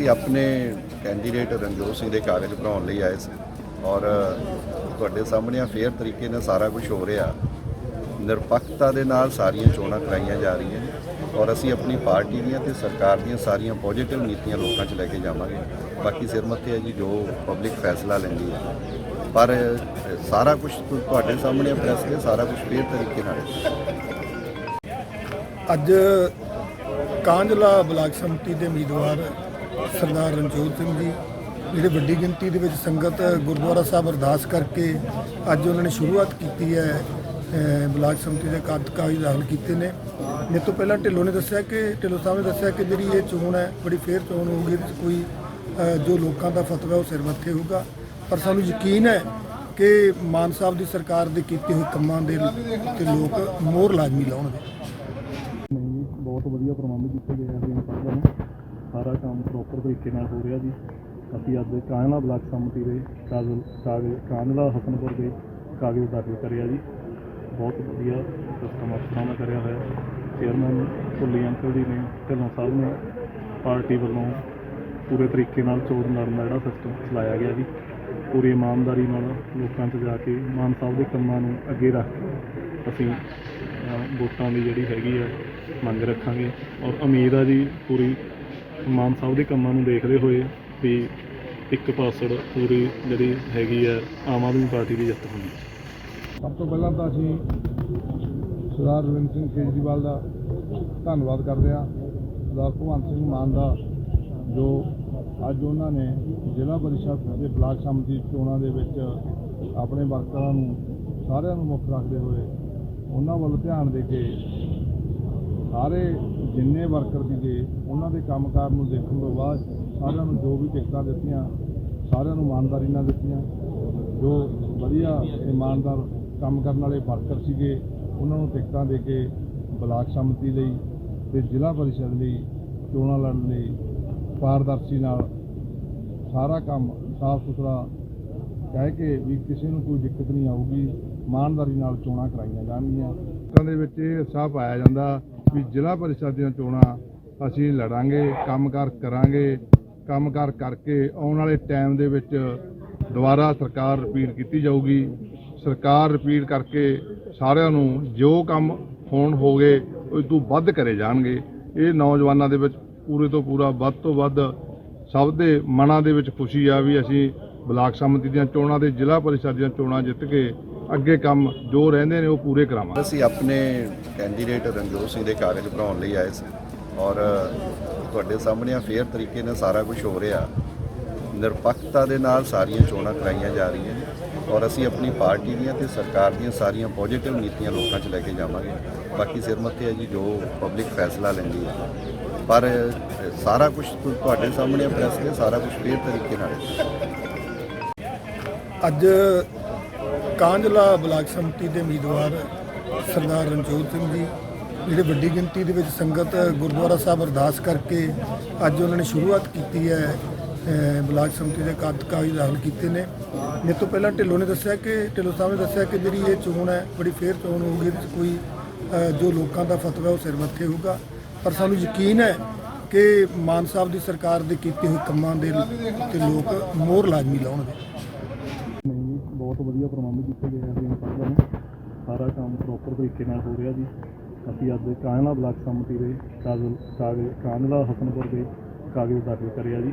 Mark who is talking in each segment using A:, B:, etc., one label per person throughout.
A: ਅਸੀਂ ਆਪਣੇ ਕੈਂਡੀਡੇਟ ਰਣਜੋਤ ਸਿੰਘ ਦੇ ਕਾਗਜ਼ ਭਰਾਉਣ ਲਈ ਆਏ ਸੀ। ਔਰ, ਤੁਹਾਡੇ ਸਾਹਮਣੇ ਫੇਅਰ ਤਰੀਕੇ ਨਾਲ ਸਾਰਾ ਕੁਝ ਹੋ ਰਿਹਾ। ਨਿਰਪੱਖਤਾ ਦੇ ਨਾਲ ਸਾਰੀਆਂ ਚੋਣਾਂ ਕਰਾਈਆਂ ਜਾ ਰਹੀਆਂ ਔਰ ਅਸੀਂ ਆਪਣੀ ਪਾਰਟੀ ਦੀਆਂ ਤੇ ਸਰਕਾਰ ਦੀਆਂ ਸਾਰੀਆਂ ਪੋਜ਼ਿਟਿਵ ਨੀਤੀਆਂ ਲੋਕਾਂ 'ਚ ਲੈ ਕੇ ਜਾਵਾਂਗੇ। ਬਾਕੀ ਸਿਰ ਮੱਥੇ ਹੈ ਜੀ, ਜੋ ਪਬਲਿਕ ਫੈਸਲਾ ਲੈਂਦੀ ਹੈ। ਪਰ, ਸਾਰਾ ਕੁਝ ਤੁਹਾਡੇ ਸਾਹਮਣੇ ਪ੍ਰੈਸ ਦੇ ਸਾਰਾ ਕੁਝ ਫੇਅਰ ਤਰੀਕੇ ਨਾਲ
B: ਅੱਜ ਕਾਂਝਲਾ ਬਲਾਕ ਸੰਮਤੀ ਦੇ ਉਮੀਦਵਾਰ ਸਰਦਾਰ ਰਣਜੋਤ ਸਿੰਘ ਜੀ, ਜਿਹੜੇ ਵੱਡੀ ਗਿਣਤੀ ਦੇ ਵਿੱਚ ਸੰਗਤ ਗੁਰਦੁਆਰਾ ਸਾਹਿਬ ਅਰਦਾਸ ਕਰਕੇ ਅੱਜ ਉਹਨਾਂ ਨੇ ਸ਼ੁਰੂਆਤ ਕੀਤੀ ਹੈ ਬਲਾਕ ਸਮਿਤੀ ਦੇ ਕੱਦ ਦਾਖਲ ਕੀਤੇ ਨੇ। ਮੇਰੇ ਤੋਂ ਪਹਿਲਾਂ ਢਿੱਲੋਂ ਨੇ ਦੱਸਿਆ ਕਿ, ਢਿੱਲੋਂ ਸਾਹਿਬ ਨੇ ਦੱਸਿਆ ਕਿ ਜਿਹੜੀ ਇਹ ਚੋਣ ਹੈ, ਬੜੀ ਫੇਰ ਚੋਣ ਹੋਊਗੀ, ਇਹਦੇ 'ਚ ਕੋਈ ਜੋ ਲੋਕਾਂ ਦਾ ਫਤਵਾ ਉਹ ਸਿਰ ਮੱਥੇ ਹੋਊਗਾ। ਪਰ ਸਾਨੂੰ ਯਕੀਨ ਹੈ ਕਿ ਮਾਨ ਸਾਹਿਬ ਦੀ ਸਰਕਾਰ ਦੇ ਕੀਤੇ ਹੋਏ ਕੰਮਾਂ ਦੇ ਤੇ ਲੋਕ ਮੋਹਰ ਲਾਜ਼ਮੀ ਲਾਉਣਗੇ।
C: ਨਹੀਂ, ਬਹੁਤ ਵਧੀਆ ਪ੍ਰਬੰਧ ਕੀਤੇ ਗਏ ਆ ਜੀ ਸਾਰਾ ਕੰਮ ਪ੍ਰੋਪਰ ਤਰੀਕੇ ਨਾਲ ਹੋ ਰਿਹਾ ਜੀ। ਅਸੀਂ ਅੱਜ ਕਾਂਗਲਾ ਬਲਾਕ ਸੰਮਤੀ ਦੇ ਕਾਗਲ ਕਾਗਜ਼ ਕਾਂਗਲਾ ਹਸਨਪੁਰ ਦੇ ਕਾਗਜ਼ ਦਾਖਲ ਕਰਿਆ ਜੀ। ਬਹੁਤ ਵਧੀਆ ਸਿਸਟਮ ਆਪਣਾ ਕਰਿਆ ਹੋਇਆ। ਚੇਅਰਮੈਨ ਭੁੱਲੀ ਅੰਕਲ ਜੀ ਨੇ, ਢਿੱਲੋਂ ਸਾਹਿਬ ਨੇ ਪਾਰਟੀ ਵੱਲੋਂ ਪੂਰੇ ਤਰੀਕੇ ਨਾਲ ਚੋਰ ਲੜਨ ਦਾ ਜਿਹੜਾ ਸਿਸਟਮ ਚਲਾਇਆ ਗਿਆ ਜੀ। ਪੂਰੀ ਇਮਾਨਦਾਰੀ ਨਾਲ ਲੋਕਾਂ 'ਚ ਜਾ ਕੇ ਮਾਨ ਸਾਹਿਬ ਦੇ ਕੰਮਾਂ ਨੂੰ ਅੱਗੇ ਰੱਖ ਕੇ ਅਸੀਂ ਵੋਟਾਂ ਦੀ ਜਿਹੜੀ ਹੈਗੀ ਆ, ਮੰਗ ਰੱਖਾਂਗੇ। ਔਰ ਉਮੀਦ ਆ ਜੀ ਪੂਰੀ ਮਾਨ ਸਾਹਿਬ ਦੇ ਕੰਮਾਂ ਨੂੰ ਦੇਖਦੇ ਹੋਏ ਵੀ ਇੱਕ ਪਾਸੜ ਪੂਰੀ ਜਿਹੜੀ ਹੈਗੀ ਆ ਆਮ ਆਦਮੀ ਪਾਰਟੀ ਦੀ ਜਿੱਤ ਹੋਣੀ
D: ਸਭ ਤੋਂ ਪਹਿਲਾਂ ਤਾਂ ਅਸੀਂ ਸਰਦਾਰ ਰਵਿੰਦਰ ਸਿੰਘ ਕੇਜਰੀਵਾਲ ਦਾ ਧੰਨਵਾਦ ਕਰਦੇ ਹਾਂ। ਸਰਦਾਰ ਭਗਵੰਤ ਸਿੰਘ ਮਾਨ ਦਾ, ਜੋ ਅੱਜ ਉਹਨਾਂ ਨੇ ਜ਼ਿਲ੍ਹਾ ਪਰਿਸ਼ਦ ਦੇ ਬਲਾਕ ਸਮਿਤੀ ਚੋਣਾਂ ਦੇ ਵਿੱਚ ਆਪਣੇ ਵਰਕਰਾਂ ਨੂੰ ਸਾਰਿਆਂ ਨੂੰ ਮੁੱਖ ਰੱਖਦੇ ਹੋਏ ਉਹਨਾਂ ਵੱਲ ਧਿਆਨ ਦੇ ਕੇ ਸਾਰੇ ਜਿੰਨੇ ਵਰਕਰ ਸੀਗੇ ਉਹਨਾਂ ਦੇ ਕੰਮਕਾਰ ਨੂੰ ਦੇਖਣ ਤੋਂ ਬਾਅਦ ਸਾਰਿਆਂ ਨੂੰ ਜੋ ਵੀ ਟਿਕਟਾਂ ਦਿੱਤੀਆਂ, ਸਾਰਿਆਂ ਨੂੰ ਇਮਾਨਦਾਰੀ ਨਾਲ ਦਿੱਤੀਆਂ। ਜੋ ਵਧੀਆ ਇਮਾਨਦਾਰ ਕੰਮ ਕਰਨ ਵਾਲੇ ਵਰਕਰ ਸੀਗੇ, ਉਹਨਾਂ ਨੂੰ ਟਿਕਟਾਂ ਦੇ ਕੇ ਬਲਾਕ ਸੰਮਤੀ ਲਈ ਤੇ ਜ਼ਿਲ੍ਹਾ ਪਰਿਸ਼ਦ ਲਈ, ਚੋਣਾਂ ਲੜਨ ਲਈ, ਪਾਰਦਰਸ਼ੀ ਨਾਲ ਸਾਰਾ ਕੰਮ ਸਾਫ਼ ਸੁਥਰਾ ਕਹਿ ਕੇ ਵੀ ਕਿਸੇ ਨੂੰ ਕੋਈ ਦਿੱਕਤ ਨਹੀਂ ਆਊਗੀ, ਇਮਾਨਦਾਰੀ ਨਾਲ ਚੋਣਾਂ ਕਰਾਈਆਂ ਜਾਣਗੀਆਂ। ਦੇ ਵਿੱਚ ਇਹ ਉਤਸ਼ਾਹ ਪਾਇਆ ਜਾਂਦਾ ਵੀ ਜ਼ਿਲ੍ਹਾ ਪਰਿਸ਼ਦ ਦੀਆਂ ਚੋਣਾਂ ਅਸੀਂ ਲੜਾਂਗੇ, ਕੰਮਕਾਰ ਕਰਾਂਗੇ, ਕੰਮਕਾਰ ਕਰਕੇ ਆਉਣ ਵਾਲੇ ਟਾਈਮ ਦੇ ਵਿੱਚ ਦੁਬਾਰਾ ਸਰਕਾਰ ਰਿਪੀਟ ਕੀਤੀ ਜਾਊਗੀ। ਸਰਕਾਰ ਰਿਪੀਟ ਕਰਕੇ ਸਾਰਿਆਂ ਨੂੰ ਜੋ ਕੰਮ ਹੋਣ ਹੋ ਗਏ ਉਸ ਤੋਂ ਵੱਧ ਕਰੇ ਜਾਣਗੇ। ਇਹ ਨੌਜਵਾਨਾਂ ਦੇ ਵਿੱਚ ਪੂਰੇ ਤੋਂ ਪੂਰਾ, ਵੱਧ ਤੋਂ ਵੱਧ ਸਭ ਦੇ ਮਨਾਂ ਦੇ ਵਿੱਚ ਖੁਸ਼ੀ ਆ ਵੀ ਅਸੀਂ ਬਲਾਕ ਸੰਮਤੀ ਦੀਆਂ ਚੋਣਾਂ ਤੇ ਜ਼ਿਲ੍ਹਾ ਪਰਿਸ਼ਦ ਦੀਆਂ ਚੋਣਾਂ ਜਿੱਤ ਕੇ ਅੱਗੇ ਕੰਮ ਜੋ ਰਹਿੰਦੇ ਨੇ ਉਹ ਪੂਰੇ ਕਰਾਵਾਂਗੇ।
A: ਅਸੀਂ ਆਪਣੇ ਕੈਂਡੀਡੇਟ ਰਣਜੋਤ ਸਿੰਘ ਦੇ ਕਾਗਜ਼ ਭਰਾਉਣ ਲਈ ਆਏ ਸੀ ਔਰ ਤੁਹਾਡੇ ਸਾਹਮਣੇ ਫੇਅਰ ਤਰੀਕੇ ਨਾਲ ਸਾਰਾ ਕੁਝ ਹੋ ਰਿਹਾ। ਨਿਰਪੱਖਤਾ ਦੇ ਨਾਲ ਸਾਰੀਆਂ ਚੋਣਾਂ ਕਰਾਈਆਂ ਜਾ ਰਹੀਆਂ ਨੇ ਔਰ ਅਸੀਂ ਆਪਣੀ ਪਾਰਟੀ ਦੀਆਂ ਤੇ ਸਰਕਾਰ ਦੀਆਂ ਸਾਰੀਆਂ ਪੋਜ਼ਿਟਿਵ ਨੀਤੀਆਂ ਲੋਕਾਂ 'ਚ ਲੈ ਕੇ ਜਾਵਾਂਗੇ। ਬਾਕੀ ਸਿਰ ਮੱਥੇ ਹੈ ਜੀ ਜੋ ਪਬਲਿਕ ਫੈਸਲਾ ਲੈਂਦੀ ਹੈ। ਪਰ ਸਾਰਾ ਕੁਝ ਤੁਹਾਡੇ ਸਾਹਮਣੇ ਪ੍ਰੈਸ ਦੇ ਸਾਰਾ ਕੁਝ ਫੇਅਰ ਤਰੀਕੇ ਨਾਲ। ਹੈ।
B: ਅੱਜ ਕਾਂਝਲਾ ਬਲਾਕ ਸੰਮਤੀ ਦੇ ਉਮੀਦਵਾਰ ਸਰਦਾਰ ਰਣਜੋਤ ਸਿੰਘ ਜੀ, ਜਿਹੜੇ ਵੱਡੀ ਗਿਣਤੀ ਦੇ ਵਿੱਚ ਸੰਗਤ ਗੁਰਦੁਆਰਾ ਸਾਹਿਬ ਅਰਦਾਸ ਕਰਕੇ ਅੱਜ ਉਹਨਾਂ ਨੇ ਸ਼ੁਰੂਆਤ ਕੀਤੀ ਹੈ ਬਲਾਕ ਸੰਮਤੀ ਦੇ ਕੱਦ ਦਾਖਲ ਕੀਤੇ ਨੇ। ਮੇਰੇ ਤੋਂ ਪਹਿਲਾਂ ਢਿੱਲੋਂ ਨੇ ਦੱਸਿਆ ਕਿ, ਢਿੱਲੋਂ ਸਾਹਿਬ ਨੇ ਦੱਸਿਆ ਕਿ ਜਿਹੜੀ ਇਹ ਚੋਣ ਹੈ, ਬੜੀ ਫੇਅਰ ਚੋਣ ਹੋਊਗੀ, ਇਹਦੇ 'ਚ ਕੋਈ ਜੋ ਲੋਕਾਂ ਦਾ ਫਤਵਾ ਉਹ ਸਿਰ ਮੱਥੇ ਹੋਊਗਾ। ਪਰ ਸਾਨੂੰ ਯਕੀਨ ਹੈ ਕਿ ਮਾਨ ਸਾਹਿਬ ਦੀ ਸਰਕਾਰ ਦੇ ਕੀਤੇ ਹੋਏ ਕੰਮਾਂ ਦੇ ਤੇ ਲੋਕ ਮੋਹਰ ਲਾਜ਼ਮੀ ਲਾਉਣਗੇ।
C: ਬਹੁਤ ਵਧੀਆ ਪ੍ਰਬੰਧ ਕੀਤੇ ਗਏ ਆ ਜੀ ਸਾਰਿਆਂ ਨੂੰ ਸਾਰਾ ਕੰਮ ਪ੍ਰੋਪਰ ਤਰੀਕੇ ਨਾਲ ਹੋ ਰਿਹਾ ਜੀ। ਅਸੀਂ ਅੱਜ ਕਾਂਗਲਾ ਬਲਾਕ ਸੰਮਤੀ ਦੇ ਕਾਗਜ਼ ਕਾਗਜ਼ ਕਾਂਗਲਾ ਹਸਨਪੁਰ ਦੇ ਕਾਗਜ਼ ਦਾਖਲ ਕਰਿਆ ਜੀ।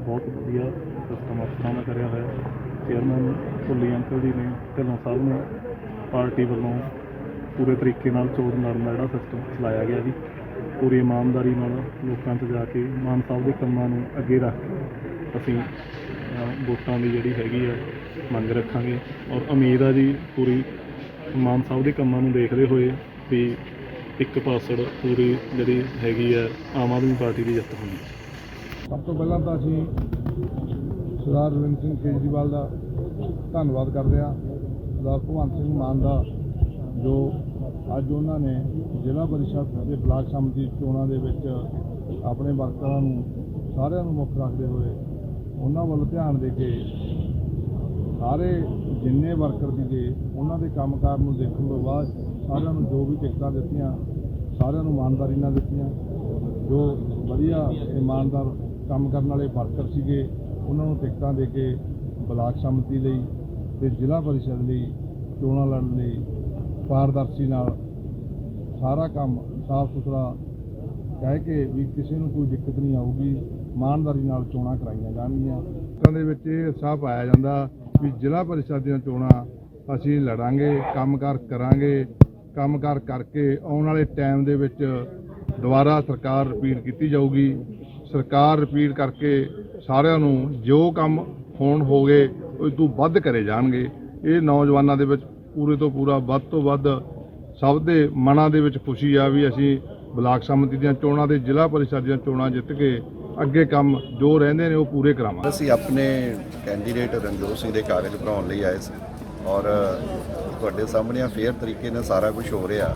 C: ਬਹੁਤ ਵਧੀਆ ਸਿਸਟਮ ਆਪਣਾ ਕਰਿਆ ਹੋਇਆ। ਚੇਅਰਮੈਨ ਭੁੱਲੀ ਅੰਕਲ ਜੀ ਨੇ, ਢਿੱਲੋਂ ਸਾਹਿਬ ਨੇ, ਪਾਰਟੀ ਵੱਲੋਂ ਪੂਰੇ ਤਰੀਕੇ ਨਾਲ ਚੋਣ ਲੜਨ ਦਾ ਜਿਹੜਾ ਸਿਸਟਮ ਚਲਾਇਆ ਗਿਆ ਜੀ। ਪੂਰੀ ਇਮਾਨਦਾਰੀ ਨਾਲ ਲੋਕਾਂ 'ਚ ਜਾ ਕੇ ਮਾਨ ਸਾਹਿਬ ਦੇ ਕੰਮਾਂ ਨੂੰ ਅੱਗੇ ਰੱਖ ਕੇ ਅਸੀਂ ਵੋਟਾਂ ਦੀ ਜਿਹੜੀ ਹੈਗੀ ਆ, ਮੰਗ ਰੱਖਾਂਗੇ। ਔਰ ਉਮੀਦ ਆ ਜੀ ਪੂਰੀ ਮਾਨ ਸਾਹਿਬ ਦੇ ਕੰਮਾਂ ਨੂੰ ਦੇਖਦੇ ਹੋਏ ਵੀ ਇੱਕ ਪਾਸੜ ਪੂਰੀ ਜਿਹੜੀ ਹੈਗੀ ਆ, ਆਮ ਆਦਮੀ ਪਾਰਟੀ ਦੀ ਜਿੱਤ ਹੋਣੀ।
D: ਸਭ ਤੋਂ ਪਹਿਲਾਂ ਤਾਂ ਅਸੀਂ ਸਰਦਾਰ ਰਵਿੰਦਰ ਸਿੰਘ ਕੇਜਰੀਵਾਲ ਦਾ ਧੰਨਵਾਦ ਕਰਦੇ ਹਾਂ। ਸਰਦਾਰ ਭਗਵੰਤ ਸਿੰਘ ਮਾਨ ਦਾ, ਜੋ ਅੱਜ ਉਹਨਾਂ ਨੇ ਜ਼ਿਲ੍ਹਾ ਪਰਿਸ਼ਦ ਦੇ ਬਲਾਕ ਸੰਮਤੀ ਚੋਣਾਂ ਦੇ ਵਿੱਚ ਆਪਣੇ ਵਰਕਰਾਂ ਨੂੰ ਸਾਰਿਆਂ ਨੂੰ ਮੁੱਖ ਰੱਖਦੇ ਹੋਏ ਉਹਨਾਂ ਵੱਲ ਧਿਆਨ ਦੇ ਕੇ ਸਾਰੇ ਜਿੰਨੇ ਵਰਕਰ ਸੀਗੇ, ਉਹਨਾਂ ਦੇ ਕੰਮਕਾਰ ਨੂੰ ਦੇਖਣ ਤੋਂ ਬਾਅਦ ਸਾਰਿਆਂ ਨੂੰ ਜੋ ਵੀ ਟਿਕਟਾਂ ਦਿੱਤੀਆਂ, ਸਾਰਿਆਂ ਨੂੰ ਇਮਾਨਦਾਰੀ ਨਾਲ ਦਿੱਤੀਆਂ। ਜੋ ਵਧੀਆ ਇਮਾਨਦਾਰ ਕੰਮ ਕਰਨ ਵਾਲੇ ਵਰਕਰ ਸੀਗੇ, ਉਹਨਾਂ ਨੂੰ ਟਿਕਟਾਂ ਦੇ ਕੇ ਬਲਾਕ ਸੰਮਤੀ ਲਈ ਤੇ ਜ਼ਿਲ੍ਹਾ ਪਰਿਸ਼ਦ ਲਈ, ਚੋਣਾਂ ਲੜਨ ਲਈ ਪਾਰਦਰਸ਼ੀ ਨਾਲ ਸਾਰਾ ਕੰਮ ਸਾਫ਼ ਸੁਥਰਾ ਕਹਿ ਕੇ ਵੀ ਕਿਸੇ ਨੂੰ ਕੋਈ ਦਿੱਕਤ ਨਹੀਂ ਆਊਗੀ। ਇਮਾਨਦਾਰੀ ਨਾਲ ਚੋਣਾਂ ਕਰਾਈਆਂ ਜਾਣਗੀਆਂ। ਲੋਕਾਂ ਦੇ ਵਿੱਚ ਇਹ ਉਤਸ਼ਾਹ ਪਾਇਆ ਜਾਂਦਾ ਵੀ ਜ਼ਿਲ੍ਹਾ ਪਰਿਸ਼ਦ ਦੀਆਂ ਚੋਣਾਂ ਅਸੀਂ ਲੜਾਂਗੇ, ਕੰਮਕਾਰ ਕਰਾਂਗੇ। ਕੰਮਕਾਰ ਕਰਕੇ ਆਉਣ ਵਾਲੇ ਟਾਈਮ ਦੇ ਵਿੱਚ ਦੁਬਾਰਾ ਸਰਕਾਰ ਰਿਪੀਟ ਕੀਤੀ ਜਾਊਗੀ। ਸਰਕਾਰ ਰਿਪੀਟ ਕਰਕੇ ਸਾਰਿਆਂ ਨੂੰ ਜੋ ਕੰਮ ਹੋਣ ਹੋ ਗਏ, ਉਹ ਤੋਂ ਵੱਧ ਕਰੇ ਜਾਣਗੇ। ਇਹ ਨੌਜਵਾਨਾਂ ਦੇ ਵਿੱਚ ਪੂਰੇ ਤੋਂ ਪੂਰਾ ਵੱਧ ਤੋਂ ਵੱਧ ਸਭ ਦੇ ਮਨਾਂ ਦੇ ਵਿੱਚ ਖੁਸ਼ੀ ਆ ਵੀ ਅਸੀਂ ਬਲਾਕ ਸੰਮਤੀ ਦੀਆਂ ਚੋਣਾਂ ਤੇ ਜ਼ਿਲ੍ਹਾ ਪਰਿਸ਼ਦ ਦੀਆਂ ਚੋਣਾਂ ਜਿੱਤ ਕੇ ਅੱਗੇ ਕੰਮ ਜੋ ਰਹਿੰਦੇ ਨੇ ਉਹ ਪੂਰੇ ਕਰਾਵਾਂਗੇ।
A: ਅਸੀਂ ਆਪਣੇ ਕੈਂਡੀਡੇਟ ਰਣਜੋਤ ਸਿੰਘ ਦੇ ਕਾਗਜ਼ ਭਰਾਉਣ ਲਈ ਆਏ ਸੀ। ਔਰ ਤੁਹਾਡੇ ਸਾਹਮਣੇ ਫੇਅਰ ਤਰੀਕੇ ਨਾਲ ਸਾਰਾ ਕੁਝ ਹੋ ਰਿਹਾ।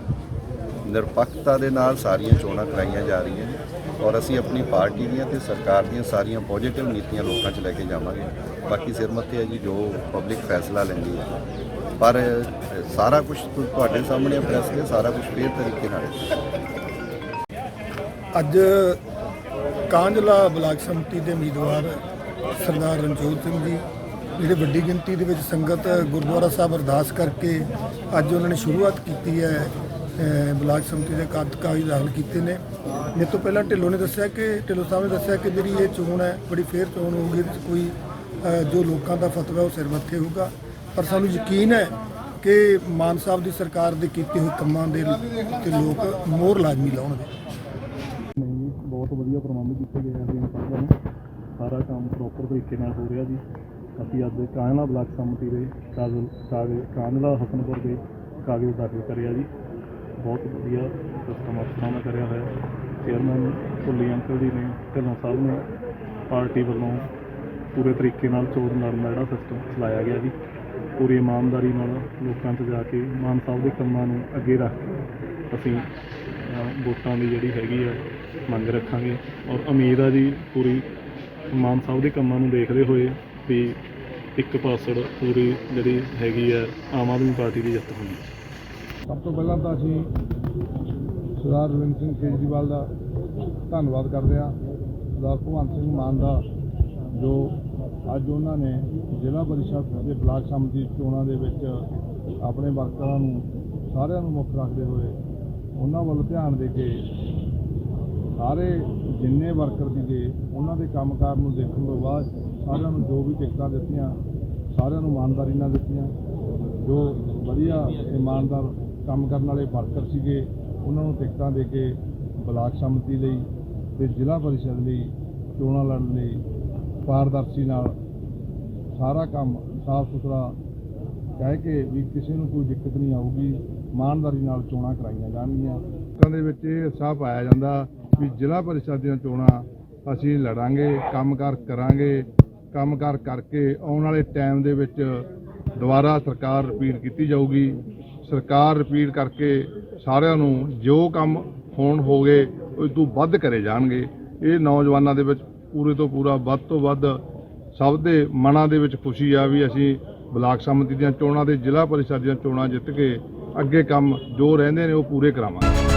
A: ਨਿਰਪੱਖਤਾ ਦੇ ਨਾਲ ਸਾਰੀਆਂ ਚੋਣਾਂ ਕਰਾਈਆਂ ਜਾ ਰਹੀਆਂ ਨੇ। ਔਰ ਅਸੀਂ ਆਪਣੀ ਪਾਰਟੀ ਦੀਆਂ ਤੇ ਸਰਕਾਰ ਦੀਆਂ ਸਾਰੀਆਂ ਪੋਜ਼ਿਟਿਵ ਨੀਤੀਆਂ ਲੋਕਾਂ 'ਚ ਲੈ ਕੇ ਜਾਵਾਂਗੇ। ਬਾਕੀ ਸਿਰ ਮੱਥੇ ਹੈ ਜੀ ਜੋ ਪਬਲਿਕ ਫੈਸਲਾ ਲੈਂਦੀ ਹੈ। ਪਰ ਸਾਰਾ ਕੁਝ ਤੁਹਾਡੇ ਸਾਹਮਣੇ ਪ੍ਰੈਸ ਦੇ ਸਾਰਾ ਕੁਝ ਫੇਅਰ ਤਰੀਕੇ ਨਾਲ। ਹੈ।
B: ਅੱਜ ਕਾਂਝਲਾ ਬਲਾਕ ਸੰਮਤੀ ਦੇ ਉਮੀਦਵਾਰ ਸਰਦਾਰ ਰਣਜੋਤ ਸਿੰਘ ਜੀ, ਜਿਹੜੇ ਵੱਡੀ ਗਿਣਤੀ ਦੇ ਵਿੱਚ ਸੰਗਤ ਗੁਰਦੁਆਰਾ ਸਾਹਿਬ ਅਰਦਾਸ ਕਰਕੇ ਅੱਜ ਉਹਨਾਂ ਨੇ ਸ਼ੁਰੂਆਤ ਕੀਤੀ ਹੈ ਬਲਾਕ ਸੰਮਤੀ ਦੇ ਕਾਗਜ਼ ਦਾਖਲ ਕੀਤੇ ਨੇ। ਇਹ ਤੋਂ ਪਹਿਲਾਂ ਢਿੱਲੋਂ ਨੇ ਦੱਸਿਆ ਕਿ, ਢਿੱਲੋਂ ਸਾਹਿਬ ਨੇ ਦੱਸਿਆ ਕਿ ਜਿਹੜੀ ਇਹ ਚੋਣ ਹੈ, ਬੜੀ ਫੇਰ ਚੋਣ ਹੋਊਗੀ ਕੋਈ ਜੋ ਲੋਕਾਂ ਦਾ ਫਤਵਾ ਉਹ ਸਿਰ ਮੱਥੇ ਹੋਊਗਾ। ਪਰ ਸਾਨੂੰ ਯਕੀਨ ਹੈ ਕਿ ਮਾਨ ਸਾਹਿਬ ਦੀ ਸਰਕਾਰ ਦੇ ਕੀਤੇ ਹੋਏ ਕੰਮਾਂ ਦੇ ਤੇ ਲੋਕ ਮੋਹਰ ਲਾਜ਼ਮੀ ਲਾਉਣਗੇ।
C: ਬਹੁਤ ਵਧੀਆ ਪ੍ਰਬੰਧ ਕੀਤੇ ਗਏ ਆ ਜੀ ਇਹਨਾਂ ਨੂੰ ਸਾਰਾ ਕੰਮ ਪ੍ਰੋਪਰ ਤਰੀਕੇ ਨਾਲ ਹੋ ਰਿਹਾ ਜੀ। ਅਸੀਂ ਅੱਜ ਕਾਂਝਲਾ ਬਲਾਕ ਸੰਮਤੀ ਦੇ ਕਾਗਲ ਕਾਗਜ਼ ਕਾਂਝਲਾ ਹਸਨਪੁਰ ਦੇ ਕਾਗਜ਼ ਦਾਖਲ ਕਰਿਆ ਜੀ। ਬਹੁਤ ਵਧੀਆ ਸਿਸਟਮ ਅਫਸਰਾਂ ਨੇ ਕਰਿਆ ਹੋਇਆ। ਚੇਅਰਮੈਨ ਭੁੱਲੀ ਅੰਕਲ ਜੀ ਨੇ, ਢਿੱਲੋਂ ਸਾਹਿਬ ਨੇ ਪਾਰਟੀ ਵੱਲੋਂ ਪੂਰੇ ਤਰੀਕੇ ਨਾਲ ਚੋਰ ਲੜਨ ਦਾ ਜਿਹੜਾ ਸਿਸਟਮ ਚਲਾਇਆ ਗਿਆ ਜੀ। ਪੂਰੀ ਇਮਾਨਦਾਰੀ ਨਾਲ ਲੋਕਾਂ 'ਚ ਜਾ ਕੇ ਮਾਨ ਸਾਹਿਬ ਦੇ ਕੰਮਾਂ ਨੂੰ ਅੱਗੇ ਰੱਖ ਕੇ ਅਸੀਂ ਵੋਟਾਂ ਦੀ ਜਿਹੜੀ ਹੈਗੀ ਆ ਮੰਗ ਰੱਖਾਂਗੇ। ਔਰ ਉਮੀਦ ਆ ਜੀ ਪੂਰੀ ਮਾਨ ਸਾਹਿਬ ਦੇ ਕੰਮਾਂ ਨੂੰ ਦੇਖਦੇ ਹੋਏ ਵੀ ਇੱਕ ਪਾਸੜ ਪੂਰੀ ਜਿਹੜੀ ਹੈਗੀ ਆ, ਆਮ ਆਦਮੀ ਪਾਰਟੀ ਦੀ ਜਿੱਤ ਹੋਣੀ
D: ਸਭ ਤੋਂ ਪਹਿਲਾਂ ਤਾਂ ਅਸੀਂ ਸਰਦਾਰ ਰਵਿੰਦਰ ਸਿੰਘ ਕੇਜਰੀਵਾਲ ਦਾ ਧੰਨਵਾਦ ਕਰਦੇ ਹਾਂ। ਸਰਦਾਰ ਭਗਵੰਤ ਸਿੰਘ ਮਾਨ ਦਾ, ਜੋ ਅੱਜ ਉਹਨਾਂ ਨੇ ਜ਼ਿਲ੍ਹਾ ਪਰਿਸ਼ਦ ਦੇ ਬਲਾਕ ਸਮਿਤੀ ਚੋਣਾਂ ਦੇ ਵਿੱਚ ਆਪਣੇ ਵਰਕਰਾਂ ਨੂੰ ਸਾਰਿਆਂ ਨੂੰ ਮੁੱਖ ਰੱਖਦੇ ਹੋਏ ਉਹਨਾਂ ਵੱਲ ਧਿਆਨ ਦੇ ਕੇ ਸਾਰੇ ਜਿੰਨੇ ਵਰਕਰ ਸੀਗੇ, ਉਹਨਾਂ ਦੇ ਕੰਮਕਾਰ ਨੂੰ ਦੇਖਣ ਤੋਂ ਬਾਅਦ ਸਾਰਿਆਂ ਨੂੰ ਜੋ ਵੀ ਟਿਕਟਾਂ ਦਿੱਤੀਆਂ, ਸਾਰਿਆਂ ਨੂੰ ਇਮਾਨਦਾਰੀ ਨਾਲ ਦਿੱਤੀਆਂ। ਜੋ ਵਧੀਆ ਇਮਾਨਦਾਰ ਕੰਮ ਕਰਨ ਵਾਲੇ ਵਰਕਰ ਸੀਗੇ, ਉਹਨਾਂ ਨੂੰ ਟਿਕਟਾਂ ਦੇ ਕੇ ਬਲਾਕ ਸੰਮਤੀ ਲਈ ਤੇ ਜ਼ਿਲ੍ਹਾ ਪਰਿਸ਼ਦ ਲਈ, ਚੋਣਾਂ ਲੜਨ ਲਈ, ਪਾਰਦਰਸ਼ੀ ਨਾਲ ਸਾਰਾ ਕੰਮ ਸਾਫ਼ ਸੁਥਰਾ ਕਹਿ ਕੇ ਵੀ ਕਿਸੇ ਨੂੰ ਕੋਈ ਦਿੱਕਤ ਨਹੀਂ ਆਊਗੀ, ਇਮਾਨਦਾਰੀ ਨਾਲ ਚੋਣਾਂ ਕਰਾਈਆਂ ਜਾਣਗੀਆਂ। ਲੋਕਾਂ ਦੇ ਵਿੱਚ ਇਹ ਉਤਸ਼ਾਹ ਪਾਇਆ ਜਾਂਦਾ ਵੀ ਜ਼ਿਲ੍ਹਾ ਪਰਿਸ਼ਦ ਦੀਆਂ ਚੋਣਾਂ ਅਸੀਂ ਲੜਾਂਗੇ, ਕੰਮਕਾਰ ਕਰਾਂਗੇ, ਕੰਮਕਾਰ ਕਰਕੇ ਆਉਣ ਵਾਲੇ ਟਾਈਮ ਦੇ ਵਿੱਚ ਦੁਬਾਰਾ ਸਰਕਾਰ ਰਿਪੀਟ ਕੀਤੀ ਜਾਊਗੀ। ਸਰਕਾਰ ਰਿਪੀਟ ਕਰਕੇ ਸਾਰਿਆਂ ਨੂੰ ਜੋ ਕੰਮ ਹੋਣ ਹੋ ਗਏ ਉਹ ਤੋਂ ਵੱਧ ਕਰੇ ਜਾਣਗੇ। ਇਹ ਨੌਜਵਾਨਾਂ ਦੇ ਵਿੱਚ ਪੂਰੇ ਤੋਂ ਪੂਰਾ ਵੱਧ ਤੋਂ ਵੱਧ ਸਭ ਦੇ ਮਨਾਂ ਦੇ ਵਿੱਚ ਖੁਸ਼ੀ ਆ ਵੀ ਅਸੀਂ ਬਲਾਕ ਸਮਿਤੀ ਦੀਆਂ ਚੋਣਾਂ ਤੇ ਜ਼ਿਲ੍ਹਾ ਪਰਿਸ਼ਦ ਦੀਆਂ ਚੋਣਾਂ ਜਿੱਤ ਕੇ ਅੱਗੇ ਕੰਮ ਜੋ ਰਹਿੰਦੇ ਨੇ ਉਹ ਪੂਰੇ ਕਰਾਵਾਂਗੇ।